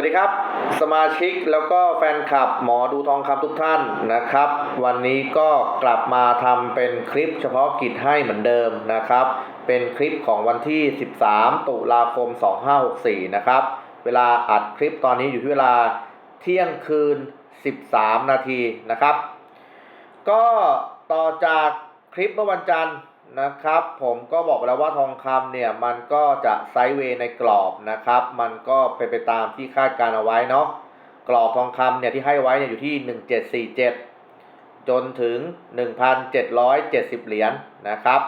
วัสดีครับสมาชิกแล้วก็แฟนคลับหมอดูทองคำทุกท่านนะครับ วันนี้ก็กลับมาทำเป็นคลิปเฉพาะกิจให้เหมือนเดิมนะครับ เป็นคลิปของวันที่ 13 ตุลาคม 2564 นะครับ เวลาอัดคลิปตอนนี้อยู่ที่เวลาเที่ยงคืน 13 นาทีนะครับ ก็ต่อจากคลิปเมื่อวันจันทร์ นะครับ ผมก็บอกไปแล้วว่าทองคำเนี่ยมันก็จะไซด์เวย์ในกรอบนะครับ มันก็เป็นไปตามที่คาดการเอาไว้เนาะกรอบทองคำเนี่ยที่ให้ไว้เนี่ยอยู่ที่ 1747 จนถึง 1,770 เหรียญนะครับ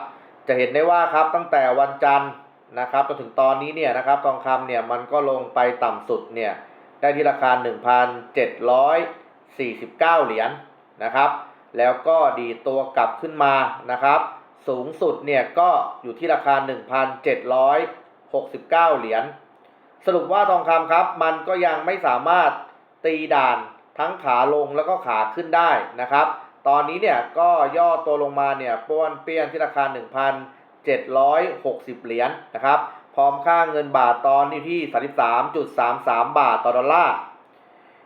จะเห็นได้ว่าครับตั้งแต่วันจันทร์นะครับจนถึงตอนนี้เนี่ยนะครับทองคำเนี่ยมันก็ลงไปต่ำสุดเนี่ยได้ที่ราคา 1,749 เหรียญนะครับ แล้วก็ดีตัวกลับขึ้นมานะครับ สูงสุดเนี่ยก็อยู่ที่ราคา 1,769 เหรียญ สรุปว่าทองคำครับ มันก็ยังไม่สามารถตีด่านทั้งขาลงแล้วก็ขาขึ้นได้นะครับ ตอนนี้เนี่ยก็ย่อตัวลงมาเนี่ยป้วนเปี้ยนที่ราคา 1,760 เหรียญนะครับ พร้อมค่าเงินบาทตอนนี้ที่ 33.33 บาทต่อดอลลาร์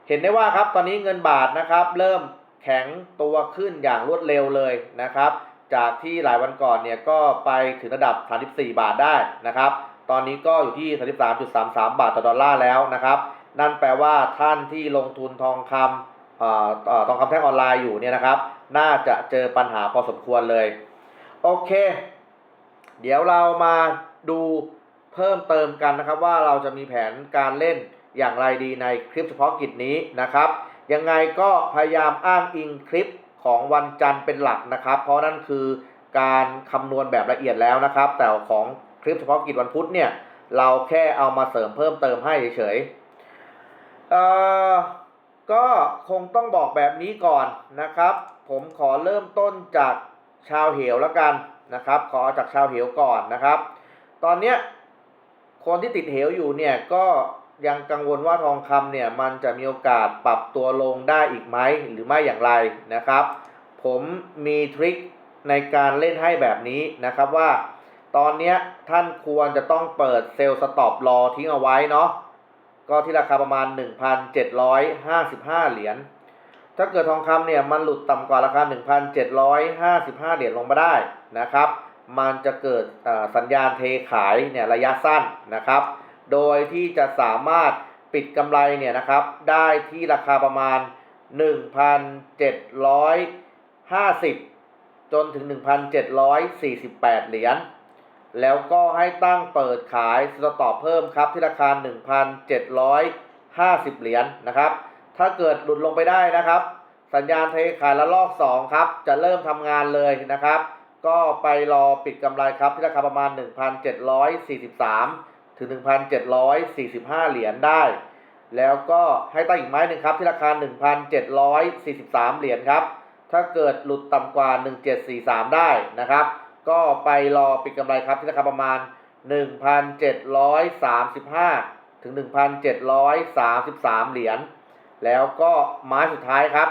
เห็นได้ว่าครับตอนนี้เงินบาทนะครับ เริ่มแข็งตัวขึ้นอย่างรวดเร็วเลยนะครับ จากที่หลายวันก่อนเนี่ยก็ไปถึงระดับ 34 บาทได้นะครับ ตอนนี้ก็อยู่ที่ 33.33 บาทต่อดอลลาร์แล้วนะครับ นั่นแปลว่าท่านที่ลงทุนทองคำออทองคำแท่งออนไลน์อยู่เนี่ยนะครับ น่าจะเจอปัญหาพอสมควรเลย โอเค เดี๋ยวเรามาดูเพิ่มเติมกันนะครับว่าเราจะมีแผนการเล่นอย่างไรดีในคลิปเฉพาะกิจนี้นะครับ ยังไงก็พยายามอ้างอิงคลิป ของวันจันทร์เป็นหลักนะครับ เพราะนั่นคือการคำนวณแบบละเอียดแล้วนะครับ แต่ของคลิปเฉพาะกิจวันพุธเนี่ยเราแค่เอามาเสริมเพิ่มเติมให้เฉยๆเอ่อก็คงต้องบอกแบบนี้ก่อนนะครับ ผมขอเริ่มต้นจากชาวเหวแล้วกันนะครับ ขอจากชาวเหวก่อนนะครับ ตอนเนี้ยคนที่ติดเหวอยู่เนี่ยก็ ยังกังวลว่าทองคำเนี่ยมันจะมีโอกาสปรับตัวลงได้อีกไหมหรือไม่อย่างไรนะครับ ผมมีทริคในการเล่นให้แบบนี้นะครับว่า ตอนนี้ท่านควรจะต้องเปิดเซลล์สต็อปรอทิ้งเอาไว้เนาะก็ที่ราคาประมาณ 1,755 เหรียญถ้าเกิดทองคำเนี่ยมันหลุดต่ำกว่าราคา 1,755 เหรียญลงมาได้นะครับ มันจะเกิดสัญญาณเทขายเนี่ยระยะสั้นนะครับ โดยที่จะสามารถปิดกำไรเนี่ยนะครับ ได้ที่ราคาประมาณ 1,750 จนถึง 1,748 เหรียญ แล้วก็ให้ตั้งเปิดขายสต็อปเพิ่มครับที่ราคา 1,750 เหรียญนะครับ ถ้าเกิดหลุดลงไปได้นะครับ สัญญาณเทขายละลอก 2 ครับ จะเริ่มทำงานเลยนะครับ ก็ไปรอปิดกำไรครับที่ราคาประมาณ 1,743 ถึง 1,745 เหรียญได้ แล้วก็ให้ตั้งอีกไม้หนึ่งครับ ที่ราคา 1,743 เหรียญครับ ถ้าเกิดหลุดต่ำกว่า 1743 ได้นะครับ ก็ไปรอปิดกำไรครับที่ราคาประมาณ 1,735 ถึง 1,733 เหรียญ แล้วก็ไม้สุดท้ายครับ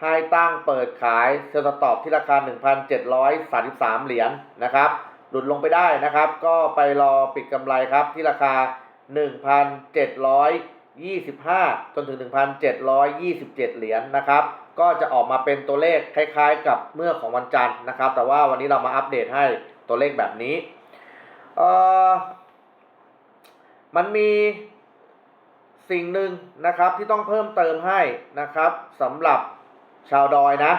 ให้ตั้งเปิดขายเซลล์ตอปที่ราคา 1,733 เหรียญนะครับ หลุดลงไปได้นะครับ ก็ไปรอปิดกำไรครับที่ราคา 1,725 จนถึง 1,727 เหรียญนะครับ ก็จะออกมาเป็นตัวเลขคล้ายๆ กับเมื่อของวันจันทร์นะครับ แต่ว่าวันนี้เรามาอัปเดตให้ตัวเลขแบบนี้เออมันมีสิ่งหนึ่งนะครับที่ต้องเพิ่มเติมให้นะครับสำหรับชาวดอยนะ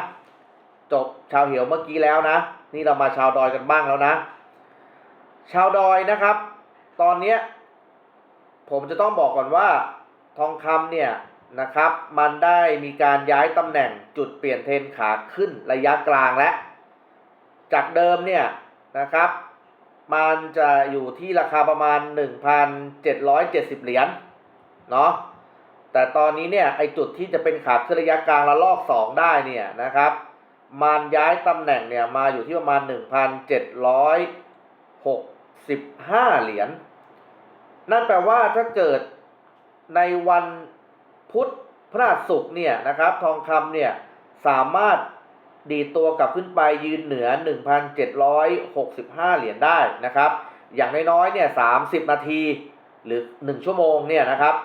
จบชาวเหี่ยวเมื่อกี้แล้วนะ นี่เรามาชาวดอยกันบ้างแล้วนะ ชาวดอยนะครับ ตอนเนี้ผมจะต้องบอกก่อนว่าทองคำเนี่ยนะครับ มันได้มีการย้ายตำแหน่งจุดเปลี่ยนเทรนขาขึ้นระยะกลางแล้วจากเดิมเนี่ยนะครับ มันจะอยู่ที่ราคาประมาณ 1,770 เหรียญเนาะแต่ตอนนี้เนี่ยไอจุดที่จะเป็นขาขึ้นระยะกลางละลอก 2 ได้เนี่ยนะครับ มันย้ายตำแหน่งเนี่ยมาอยู่ที่ประมาณ 15 เหรียญ นั่นแปลว่าถ้าเกิดในวันพุธพฤหัสศุกร์เนี่ยนะครับ ทองคำเนี่ยสามารถดีตัวกลับขึ้นไปยืนเหนือ 1,765 เหรียญได้นะครับ อย่างน้อยๆเนี่ย30 นาทีหรือ 1 ชั่วโมงเนี่ยนะครับ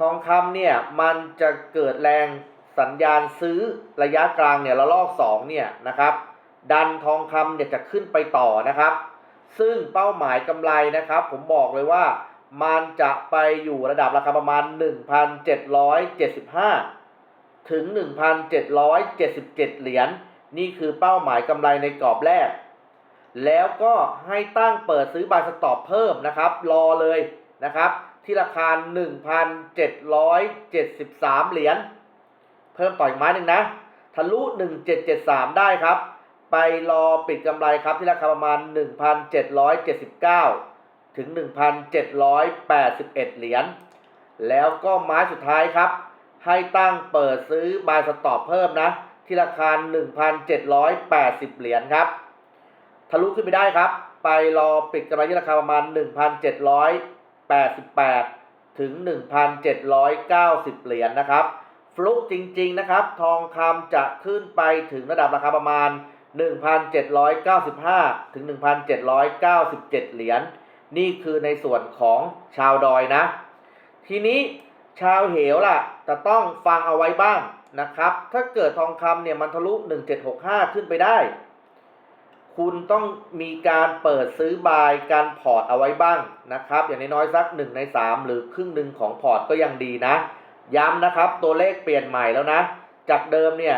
ทองคำเนี่ยมันจะเกิดแรงสัญญาณซื้อระยะกลางเนี่ยระลอกสองเนี่ยนะครับ ดันทองคำเนี่ยจะขึ้นไปต่อนะครับ ซึ่งเป้าหมายกำไรนะครับ ผมบอกเลยว่ามันจะไปอยู่ระดับราคาประมาณ 1,775 ถึง 1,777 เหรียญนี่คือเป้าหมายกำไรในกรอบแรก แล้วก็ให้ตั้งเปิดซื้อบายสต็อปเพิ่มนะครับ รอเลยนะครับ ที่ราคา 1,773 เหรียญเพิ่มต่ออีกไม้หนึ่งนะ ทะลุ 1773 ได้ครับ ไปรอปิดกำไรครับที่ราคาประมาณ 1,779 ถึง 1,781 เหรียญ แล้วก็ไม้สุดท้ายครับ ให้ตั้งเปิดซื้อบายสต็อปเพิ่มนะ ที่ราคา 1,780 เหรียญครับ ทะลุขึ้นไปได้ครับ ไปรอปิดกำไรที่ราคาประมาณ 1,788 ถึง 1,790 เหรียญนะครับฟลุกจริง ๆ นะครับ ทองคำจะขึ้นไปถึงระดับราคาประมาณ 1,795 ถึง 1,797 เหรียญ นี่คือในส่วนของชาวดอยนะ ทีนี้ชาวเหวล่ะจะต้องฟังเอาไว้บ้างนะครับ ถ้าเกิดทองคำเนี่ยมันทะลุ 1765 ขึ้นไปได้ คุณต้องมีการเปิดซื้อบายการพอร์ตเอาไว้บ้างนะครับ อย่างน้อยๆสัก 1 ใน 3 หรือครึ่งหนึ่งของพอร์ตก็ยังดีนะ ย้ำนะครับตัวเลขเปลี่ยนใหม่แล้วนะ จากเดิมเนี่ย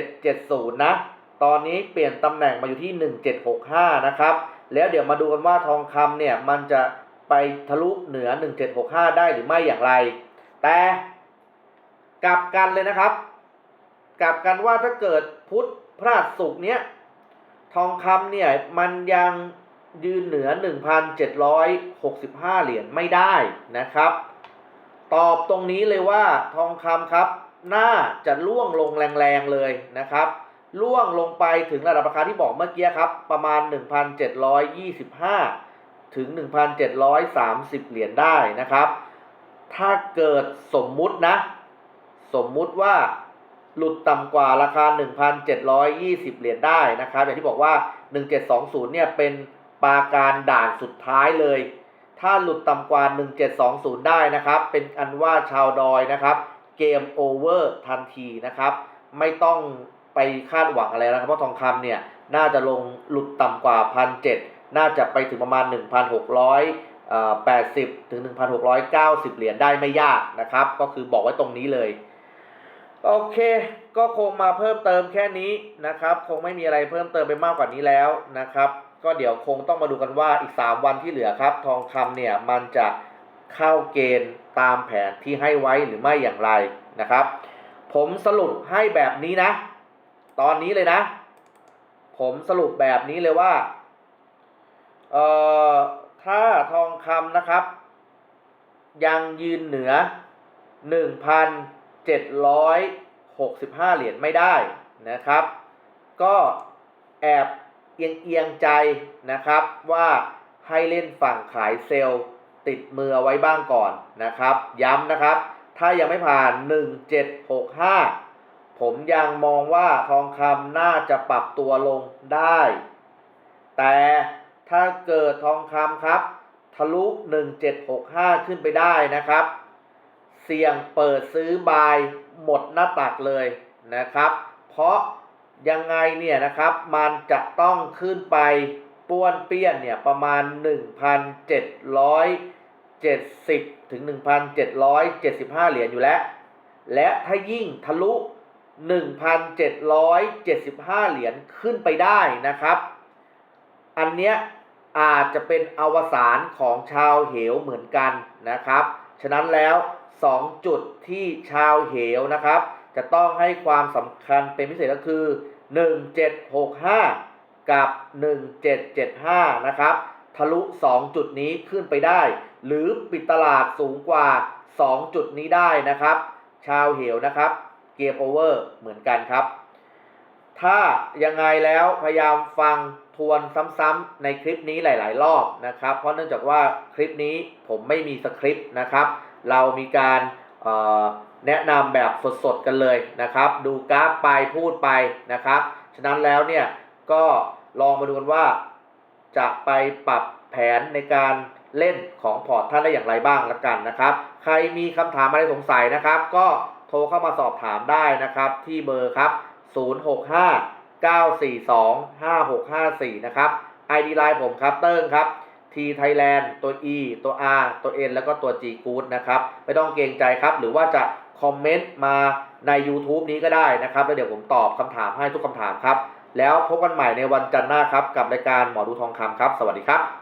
1770 นะ ตอนนี้เปลี่ยนตำแหน่งมาอยู่ที่ 1765 นะครับ แล้วเดี๋ยวมาดูกันว่าทองคำเนี่ย มันจะไปทะลุเหนือ 1765 ได้หรือไม่อย่างไร แต่กลับกันเลยนะครับ กลับกันว่าถ้าเกิดพุทธพฤหัสศุกร์เนี้ยทองคำเนี่ย มันยังยืนเหนือ 1,765 เหรียญไม่ได้นะครับ ตอบตรงนี้เลยว่าทองคำครับ น่าจะล่วงลงแรงๆเลยนะครับ ล่วงลงไปถึงระดับราคาที่บอกเมื่อกี้ครับ ประมาณ 1,725 ถึง 1,730 เหรียญได้นะครับ ถ้าเกิดสมมุตินะ สมมุติว่าหลุดต่ำกว่าราคา 1,720 เหรียญได้นะครับ อย่างที่บอกว่า 1720 เนี่ยเป็นปาการด่านสุดท้ายเลย ถ้าหลุดต่ำกว่า 1720 ได้นะครับ เป็นอันว่าชาวดอยนะครับ เกมโอเวอร์ทันทีนะครับ ไม่ต้อง ไปคาดหวังอะไรนะครับเพราะทองคำเนี่ยน่าจะลงหลุดต่ำกว่า1,700น่าจะไปถึงประมาณ 1,680 ถึง 1,690 เหรียญได้ไม่ยากนะครับ ก็คือบอกไว้ตรงนี้เลย โอเค ก็คงมาเพิ่มเติมแค่นี้นะครับ คงไม่มีอะไรเพิ่มเติมไปมากกว่านี้แล้วนะครับ ก็เดี๋ยวคงต้องมาดูกันว่าอีก 3 วันที่เหลือครับ ทองคำเนี่ยมันจะเข้าเกณฑ์ตามแผนที่ให้ไว้หรือไม่อย่างไรนะครับ ผมสรุปให้แบบนี้นะ ตอนนี้เลยนะ ผมสรุปแบบนี้เลยว่าเอ่อถ้าทองคำนะครับ ยังยืนเหนือ 1,765 เหรียญไม่ได้นะครับ ก็แอบเอียงเอียงใจนะครับว่าให้เล่นฝั่งขายเซลล์ติดมือไว้บ้างก่อนนะครับ ย้ำนะครับ ถ้ายังไม่ผ่าน 1765 ผมยังมองว่าทองคำน่าจะปรับตัวลงได้ แต่ถ้าเกิดทองคำครับ ทะลุ 1765 ขึ้นไปได้นะครับ เสี่ยงเปิดซื้อบายหมดหน้าตักเลยนะครับ เพราะยังไงเนี่ยนะครับมันจะต้องขึ้นไปป้วนเปี้ยนเนี่ยประมาณ 1,770 ถึง 1,775 เหรียญอยู่แล้ว และถ้ายิ่งทะลุ 1,775 เหรียญขึ้นไปได้นะครับ อันเนี้ยอาจจะเป็นอวสานของชาวเหวเหมือนกันนะครับ ฉะนั้นแล้ว 2 จุดที่ชาวเหวนะครับ จะต้องให้ความสำคัญเป็นพิเศษก็คือ 1765 กับ 1775 นะครับ ทะลุ 2 จุดนี้ขึ้นไปได้ หรือปิดตลาดสูงกว่า 2 จุดนี้ได้นะครับ ชาวเหวนะครับ เกมโอเวอร์เหมือนกันครับ ถ้ายังไงแล้วพยายามฟังทวนซ้ำๆในคลิปนี้หลาย ๆ รอบนะครับ เพราะเนื่องจากว่าคลิปนี้ผมไม่มีสคริปต์นะครับ เรามีการแนะนำแบบสดๆกันเลยนะครับ ดูกราฟไปพูดไปนะครับ ฉะนั้นแล้วเนี่ยก็ลองมาดูกันว่า จะไปปรับแผนในการเล่นของพอร์ตท่านได้อย่างไรบ้างละกันนะครับ ใครมีคำถามอะไรสงสัยนะครับ ก็ โทรเข้ามาสอบถามได้นะครับที่เบอร์ครับ 065 942 5654 นะครับ ID Line ผมครับเติ้งครับ T Thailand ตัว E ตัว R ตัว N แล้วก็ตัว G Good นะครับ ไม่ต้องเกรงใจครับ หรือว่าจะคอมเมนต์มาใน YouTube นี้ก็ได้นะครับ แล้วเดี๋ยวผมตอบคำถามให้ทุกคำถามครับ แล้วพบกันใหม่ในวันจันทร์หน้าครับ กับรายการหมอดูทองคำครับ สวัสดีครับ